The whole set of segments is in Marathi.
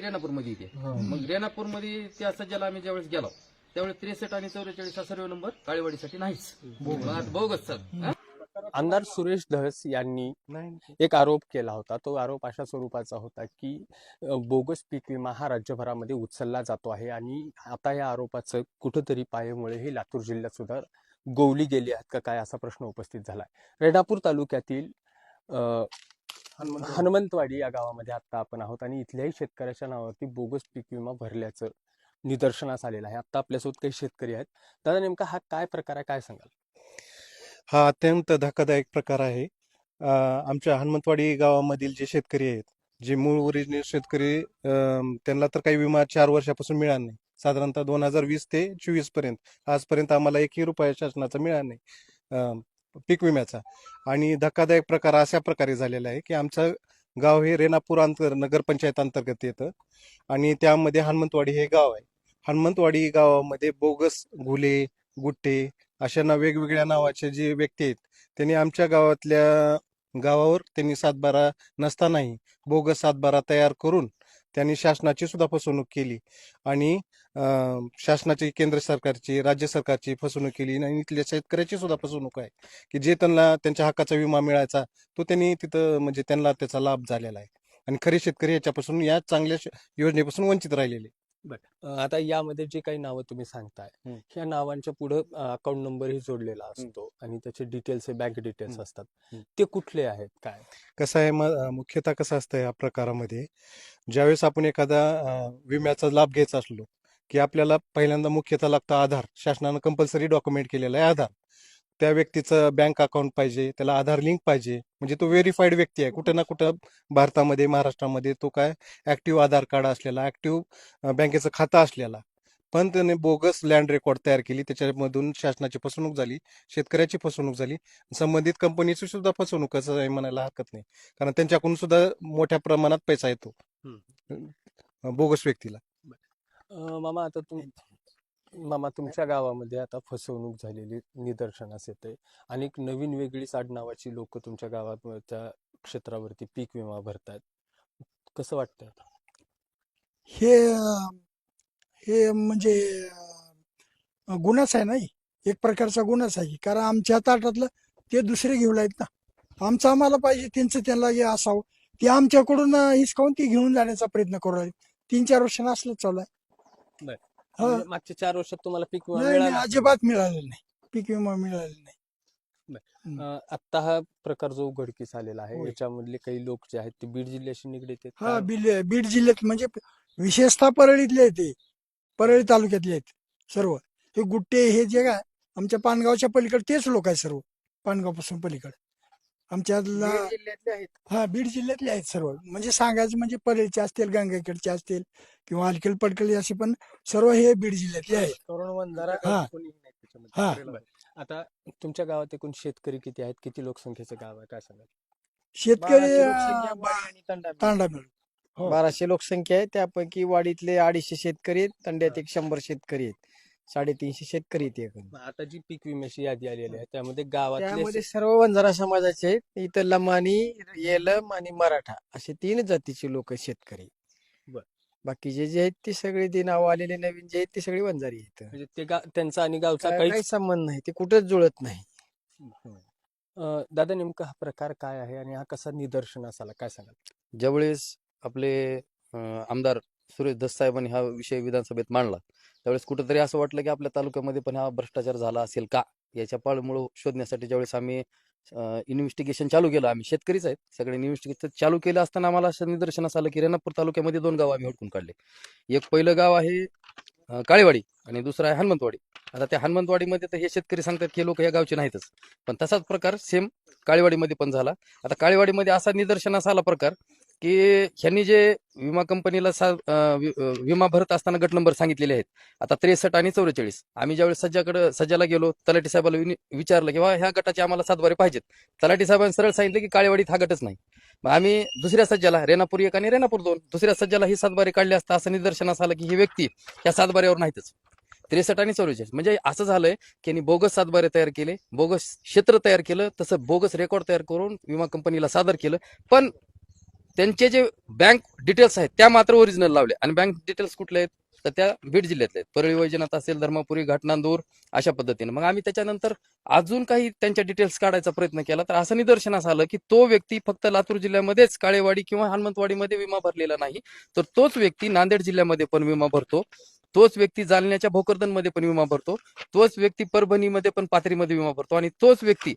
रेणापूरमध्ये येते मग रेणापूरमध्ये त्या सज्जाला आम्ही ज्यावेळेस गेलो त्यावेळेस त्रेसष्ट आणि चौवेचाळीस हा सर्व नंबर काळेवाडीसाठी नाहीच. बोगस. सर? आमदार सुरेश धस यांनी एक आरोप केला होता. तो आरोप अशा स्वरूपाचा होता की बोगस पीक विमा हा राज्यभरामध्ये उचलला जातो आहे आणि आता या आरोपाचं कुठंतरी पायामुळे हे लातूर जिल्ह्यात सुद्धा गोवली गेली आहेत का काय असा प्रश्न उपस्थित झाला रेणापूर तालुक्यातील अ, हनुमंतवाडी. या गावामध्ये आता आपण आहोत आणि इथल्याही शेतकऱ्याच्या नावावरती बोगस पीक विमा भरल्याचं निदर्शनास आलेलं आहे. आता आपल्यासोबत काही शेतकरी आहेत. दादा नेमका हा काय प्रकार आहे? काय सांगाल? हा अत्यंत धक्कादायक प्रकार आहे. अं, आमच्या हनुमंतवाडी गावामधील जे शेतकरी आहेत जे मूळ ओरिजिनल शेतकरी त्यांना तर काही विमा चार वर्षापासून मिळाला नाही. साधारणतः दोन हजार वीस ते चोवीसपर्यंत. आजपर्यंत आम्हाला एकही रुपया शासनाचा मिळाला नाही. पीक विम्याचा. आणि धक्कादायक प्रकार अशा प्रकारे झालेला आहे की आमचं गाव हे रेणापूर अंतर नगरपंचायत अंतर्गत येतं. आणि त्यामध्ये हनुमंतवाडी हे गाव आहे. हनुमंतवाडी गावामध्ये बोगस घुले गुट्टे अशा ना वेगवेगळ्या नावाचे जे व्यक्ती आहेत त्यांनी आमच्या गावातल्या गावावर त्यांनी सातबारा नसतानाही बोगस सातबारा तयार करून त्यांनी शासनाची सुद्धा फसवणूक केली. आणि शासनाची केंद्र सरकारची राज्य सरकारची फसवणूक केली. आणि इथल्या शेतकऱ्याची सुद्धा फसवणूक आहे. की जे त्यांना त्यांच्या हक्काचा विमा मिळायचा तो त्यांनी तिथं म्हणजे त्यांना त्याचा लाभ झालेला आहे. आणि खरे शेतकरी याच्यापासून या चांगल्या श- योजनेपासून वंचित राहिलेले. अ, आता यामध्ये जे काही नावं तुम्ही सांगताय हम्म. ह्या नावांच्या पुढे अकाउंट नंबरही जोडलेला असतो आणि त्याचे डिटेल्स बँक डिटेल्स हम्म. असतात. हम्म. ते कुठले आहेत? काय? कसं आहे म अं, मुख्यतः कसं असतं या प्रकारामध्ये ज्यावेळेस आपण एखादा अं, विम्याचा लाभ घ्यायचा असलो की आपल्याला पहिल्यांदा मुख्यतः लागतं आधार. शासनानं कंपल्सरी डॉक्युमेंट केलेला आहे आधार. त्या व्यक्तीचं बँक अकाउंट पाहिजे त्याला आधार लिंक पाहिजे म्हणजे तो व्हेरीफाईड व्यक्ती आहे. कुठं ना कुठं भारतामध्ये महाराष्ट्रामध्ये तो काय ऍक्टिव्ह आधार कार्ड असलेला ऍक्टिव्ह बँकेचं खातं असलेला. पण त्याने बोगस लँड रेकॉर्ड तयार केली त्याच्यामधून शासनाची फसवणूक झाली शेतकऱ्याची फसवणूक झाली. संबंधित कंपनीची सुद्धा फसवणूक असं आहे म्हणायला हरकत नाही. कारण त्यांच्याकडून सुद्धा मोठ्या प्रमाणात पैसा येतो. बोगस व्यक्तीला. मामा आता तुम मामा तुमच्या गावामध्ये आता फसवणूक झालेली निदर्शनास येते. आणि एक नवीन वेगळीच आडनावाची लोक तुमच्या गावात त्या क्षेत्रावरती पीक विमा भरतायत. कसं वाटतंय आता? हे हे म्हणजे गुन्हाच आहे नाही एक प्रकारचा गुन्हाच आहे कारण आमच्या ताटातलं ते दुसरे घेऊन आहेत ना. आमचं आम्हाला पाहिजे त्यांचं त्यांना हे असावं. ते आमच्याकडून हिसकावून ते घेऊन जाण्याचा प्रयत्न करू राहिले तीन चार वर्षांना असलं चालू आहे. हा. म्हणजे मागच्या चार वर्षात तुम्हाला पीक विमा नाही, नाही, मिळाला अजिबात मिळालेलं नाही. पीक विमा मिळालेला नाही. अ, आत्ता हा प्रकार जो उघडकीस आलेला आहे होय. याच्यामधले काही लोक जे आहेत ते बीड जिल्ह्याशी निगडीत आहेत हा? बीड बीड जिल्ह्यात म्हणजे विशेषतः परळीतले आहेत ते. परळी तालुक्यातले आहेत सर्व. हे गुट्टे हे जे काय आमच्या पानगावच्या पलीकडे तेच लोक आहेत सर्व. पानगावपासून पलीकडे. आमच्यातला हा बीड जिल्ह्यातले आहेत सर्व. म्हणजे सांगायचं म्हणजे परळीचे असतील गंगाखेडचे असतील किंवा हलकेल पडकली असे पण सर्व हे बीड जिल्ह्यातले आहेत. हा. हा. आता तुमच्या गावात एकूण शेतकरी किती आहेत? किती लोकसंख्येचं गाव आहे? काय सांगाल? शेतकरी बाराशे लोकसंख्या बा- वाडी आणि तंडा मिळून. तांडा मिळून. हो. बाराशे लोकसंख्या आहे. त्यापैकी वाडीतले अडीचशे शेतकरी आहेत. तंड्यात एक शंभर शेतकरी आहेत. साडेतीनशे शेतकरी एकूण. मग आता जी पीक विम्याची यादी आलेली आहे त्यामध्ये गावातले त्यामध्ये सर्व वंजारा समाजाचे आहेत. इथं लमानी येलम आणि मराठा असे तीन जातीचे लोक शेतकरी बर. बाकीचे जे आहेत ते सगळे जे नाव आलेले नवीन जे आहेत ते सगळे वंजारी आहेत. म्हणजे ते गा त्यांचा आणि गावचा काय- काही काही संबंध नाही ते कुठंच जुळत नाही. दादा नेमका हा प्रकार काय आहे आणि हा कसा निदर्शनास आला? काय सांगाल? ज्यावेळेस आपले अं, आमदार सुरेश दस साहेबांनी हा विषय विधानसभेत मांडला. त्यावेळेस कुठेतरी असं वाटलं की आपल्या तालुक्यामध्ये पण हा भ्रष्टाचार झाला असेल का? याच्या पाळमुळं शोधण्यासाठी ज्यावेळेस आम्ही इन्व्हेस्टिगेशन चालू केलं आम्ही शेतकरीच आहेत. सगळे इन्व्हेस्टिगेशन चालू केलं असताना आम्हाला असं निदर्शनास आलं की रेणापूर तालुक्यामध्ये दोन गाव आम्ही हुडकून काढले. एक पहिलं गाव आहे काळेवाडी आणि दुसरं आहे हनुमंतवाडी. आता त्या हनुमंतवाडीमध्ये तर हे शेतकरी सांगतात की लोक या गावचे नाहीतच. पण तसाच प्रकार सेम काळेवाडीमध्ये पण झाला. आता काळेवाडीमध्ये असा निदर्शनास आला प्रकार की ह्यांनी जे विमा कंपनीला विमा भरत असताना गट नंबर सांगितलेले आहेत. आता त्रेसष्ट आणि चौवेचाळीस. आम्ही ज्यावेळेस सज्जाकडे सज्जाला गेलो तलाठी साहेबाला विचारलं की ह्या गटाचे आम्हाला सातबारे पाहिजेत. तलाठी साहेबांनी सरळ सांगितलं की काळेवाडीत हा गटच नाही. मग आम्ही दुसऱ्या सज्जाला रेणापूर एक आणि रेणापूर दोन दुसऱ्या सज्जाला ही सातबारे काढले असता असं निदर्शनास आलं की ही व्यक्ती या सातबाऱ्यावर नाहीतच. त्रेसष्ट आणि चौवेचाळीस. म्हणजे असं झालंय की यांनी बोगस सातबारे तयार केले बोगस क्षेत्र तयार केलं तसं बोगस रेकॉर्ड तयार करून विमा कंपनीला सादर केलं. पण त्यांचे जे बँक डिटेल्स आहेत त्या मात्र ओरिजिनल लावले. आणि बँक डिटेल्स कुठले आहेत? तर त्या बीड जिल्ह्यातले आहेत. परळी वैजनाथ असेल धर्मपुरी घटनांदूर अशा पद्धतीने. मग आम्ही त्याच्यानंतर अजून काही त्यांच्या डिटेल्स काढायचा प्रयत्न केला. तर असं निदर्शनास आलं की तो व्यक्ती फक्त लातूर जिल्ह्यामध्येच काळेवाडी किंवा हनुमंतवाडीमध्ये विमा भरलेला नाही तर तोच व्यक्ती नांदेड जिल्ह्यामध्ये पण विमा भरतो. तोच व्यक्ती जालन्याच्या भोकरदनमध्ये पण विमा भरतो. तोच व्यक्ती परभणीमध्ये पण पाथरीमध्ये विमा भरतो. आणि तोच व्यक्ती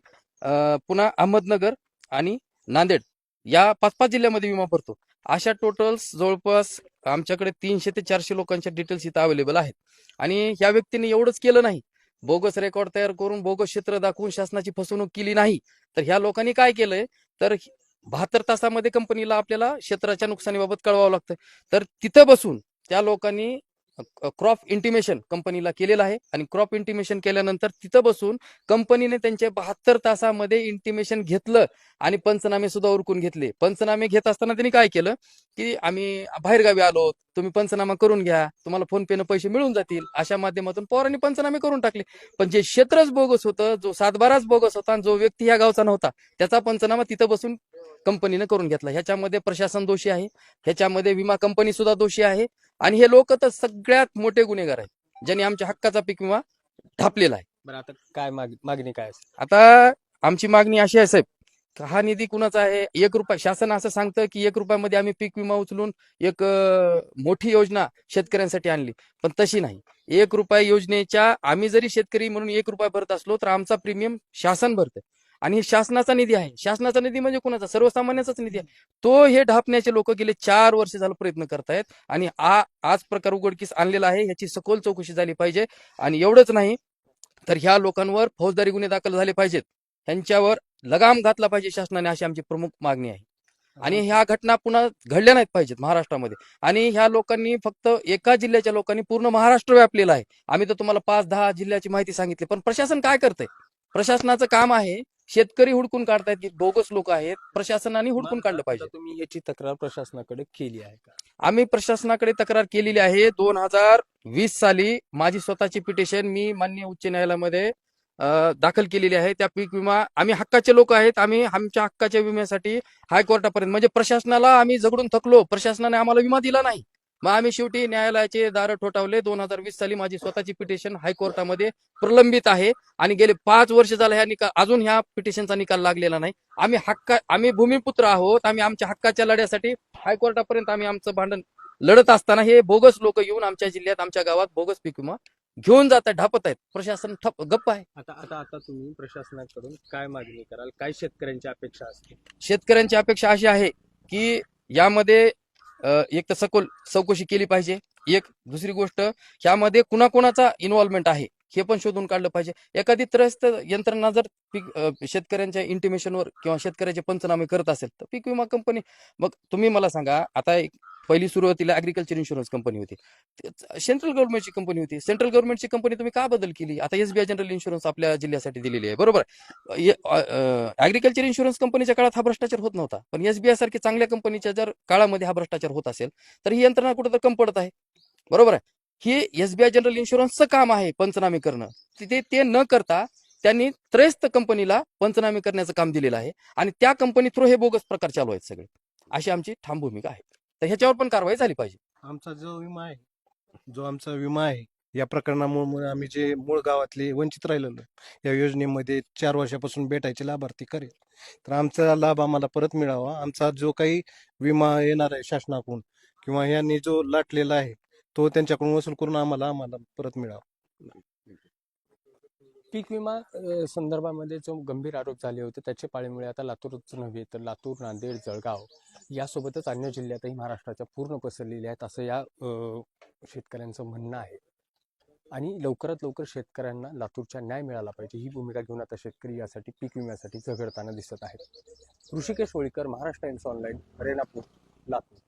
पुन्हा अहमदनगर आणि नांदेड या पाच पाच जिल्ह्यामध्ये विमा भरतो. अशा टोटल्स जवळपास आमच्याकडे तीनशे ते चारशे लोकांच्या डिटेल्स इथं अवेलेबल आहेत. आणि ह्या व्यक्तीने एवढंच केलं नाही. बोगस रेकॉर्ड तयार करून बोगस क्षेत्र दाखवून शासनाची फसवणूक केली नाही. तर ह्या लोकांनी काय केलंय? तर बहात्तर तासामध्ये कंपनीला आपल्याला क्षेत्राच्या नुकसानीबाबत कळवावं लागतं. तर तिथं बसून त्या लोकांनी क्रॉप इंटिमेशन कंपनीला केलेलं आहे. आणि क्रॉप इंटिमेशन केल्यानंतर तिथं बसून कंपनीने त्यांचे बहात्तर तासामध्ये इंटिमेशन घेतलं आणि पंचनामे सुद्धा उरकून घेतले. पंचनामे घेत असताना त्यांनी काय केलं? की आम्ही बाहेरगावी आलो तुम्ही पंचनामा करून घ्या तुम्हाला फोन पेनं पैसे मिळून जातील अशा माध्यमातून पवारांनी पंचनामे करून टाकले. पण जे क्षेत्रच बोगस होतं जो सातबाराच बोगस होता आणि जो व्यक्ती ह्या गावचा नव्हता त्याचा पंचनामा तिथं बसून कंपनीनं करून घेतला. ह्याच्यामध्ये प्रशासन दोषी आहे. ह्याच्यामध्ये विमा कंपनी सुद्धा दोषी आहे. आणि हे लोक तर सगळ्यात मोठे गुन्हेगार आहेत ज्यांनी आमच्या हक्काचा पीक विमा ढापलेला आहे. बरं आता काय माग मागणी काय असेल? आता आमची मागणी अशी आहे साहेब का हा निधी कुणाचा आहे? एक रुपया शासन असं सांगतं की एक रुपयामध्ये आम्ही पीक विमा उचलून एक अं, मोठी योजना शेतकऱ्यांसाठी आणली पण तशी नाही. एक रुपया योजनेच्या आम्ही जरी शेतकरी म्हणून एक रुपया भरत असलो तर आमचा प्रीमियम शासन भरतं आणि हे शासनाचा निधी आहे. शासनाचा निधी म्हणजे कुणाचा? सर्वसामान्याचाच निधी आहे. तो हे ढापण्याचे लोक गेले चार वर्ष झालं प्रयत्न करतायत आणि आ आज प्रकार उघडकीस आणलेला आहे. याची सखोल चौकशी झाली पाहिजे. आणि एवढंच नाही तर ह्या लोकांवर फौजदारी गुन्हे दाखल झाले पाहिजेत. त्यांच्यावर लगाम घातला पाहिजे शासनाने अशी आमची प्रमुख मागणी आहे. आणि ह्या घटना पुन्हा घडल्या नाहीत पाहिजेत महाराष्ट्रामध्ये. आणि ह्या लोकांनी फक्त एका जिल्ह्याच्या लोकांनी पूर्ण महाराष्ट्र व्यापलेला आहे. आम्ही तर तुम्हाला पाच दहा जिल्ह्याची माहिती सांगितली पण प्रशासन काय करतंय? प्रशासनाचं काम आहे शेतकरी हुडकून काढतायत की बोगस लोक आहेत प्रशासनाने हुडकून काढलं पाहिजे. तुम्ही याची तक्रार प्रशासनाकडे केली आहे का? आम्ही प्रशासनाकडे तक्रार केलेली आहे. दोन हजार वीस साली माझी स्वतःची पिटिशन मी मान्य उच्च न्यायालयामध्ये अ, दाखल केलेली आहे. त्या पीक विमा आम्ही हक्काचे लोक आहेत. आम्ही आमच्या हक्काच्या विम्यासाठी हायकोर्टापर्यंत म्हणजे प्रशासनाला आम्ही झगडून थकलो. प्रशासनाने आम्हाला विमा दिला नाही. मग आम्ही शेवटी न्यायालयाचे दार ठोठावले. दोन हजार वीस साली माझी स्वतःची पिटिशन हायकोर्टामध्ये प्रलंबित आहे. आणि गेले पाच वर्ष झालं ह्या निकाल अजून ह्या पिटिशनचा निकाल लागलेला नाही. आम्ही हक्का आम्ही भूमिपुत्र आहोत. आम्ही आमच्या हक्काच्या लढ्यासाठी हायकोर्टापर्यंत आम्ही आमचं भांडण लढत असताना हे बोगस लोक येऊन आमच्या जिल्ह्यात आमच्या गावात बोगस पीक विमा घेऊन जात आहेत ढापत आहेत. प्रशासन ठप गप्प आहे. आता आता आता तुम्ही प्रशासनाकडून काय मागणी कराल? काय शेतकऱ्यांची अपेक्षा असते? शेतकऱ्यांची अपेक्षा अशी आहे की यामध्ये एक तर सखोल चौकशी केली पाहिजे. एक दुसरी गोष्ट ह्यामध्ये कुणाकुणाचा इन्व्हॉल्वमेंट आहे हे पण शोधून काढलं पाहिजे. एखादी त्रस्त यंत्रणा जर पीक शेतकऱ्यांच्या इंटिमेशनवर किंवा शेतकऱ्याचे पंचनामे करत असेल तर पीक विमा कंपनी मग तुम्ही मला सांगा आता एक पहिली सुरुवातीला अग्रिकल्चर इन्शुरन्स कंपनी होती. सेंट्रल गव्हर्नमेंटची कंपनी होती. सेंट्रल गव्हर्नमेंटची कंपनी तुम्ही का बदल केली? आता एसबीआय जनरल इन्शुरन्स आपल्या जिल्ह्यासाठी दिलेली आहे बरोबर? अग्रिकल्चर इन्शुरन्स कंपनीच्या काळात हा भ्रष्टाचार होत नव्हता. पण एसबीआय सारखी चांगल्या कंपनीच्या जर काळामध्ये हा भ्रष्टाचार होत असेल तर ही यंत्रणा कुठेतरी कम पडत आहे. बरोबर आहे? ही एसबीआय जनरल इन्शुरन्सचं काम आहे पंचनामे करणं. तिथे ते न करता त्यांनी त्रयस्त कंपनीला पंचनामे करण्याचं काम दिलेलं आहे आणि त्या कंपनी थ्रू हे बोगस प्रकार चालू आहेत सगळे. अशी आमची ठाम भूमिका आहे. तर ह्याच्यावर पण कारवाई झाली पाहिजे. आमचा जो विमा आहे जो आमचा विमा आहे या प्रकरणामुळे आम्ही जे मूळ गावातले वंचित राहिलेलो या योजनेमध्ये चार वर्षापासून भेटायचे लाभार्थी करेल. तर आमचा लाभ आम्हाला परत मिळावा. आमचा जो काही विमा येणार आहे शासनाकडून किंवा यांनी जो लाटलेला आहे तो त्यांच्याकडून वसूल करून आम्हाला आम्हाला परत मिळावा. पीक विमा संदर्भामध्ये जो गंभीर आरोप झाले होते त्याचे पाळीमुळे आता लातूरच नव्हे तर लातूर नांदेड जळगाव यासोबतच अन्य जिल्ह्यातही महाराष्ट्राच्या पूर्ण पसरलेल्या आहेत असं या शेतकऱ्यांचं म्हणणं आहे. आणि लवकरात लवकर शेतकऱ्यांना लातूरच्या न्याय मिळाला पाहिजे ही भूमिका घेऊन आता शेतकरी यासाठी पीक विम्यासाठी झगडताना दिसत आहेत. Rushikesh Holikar Maharashtra Times online Renapur Latur.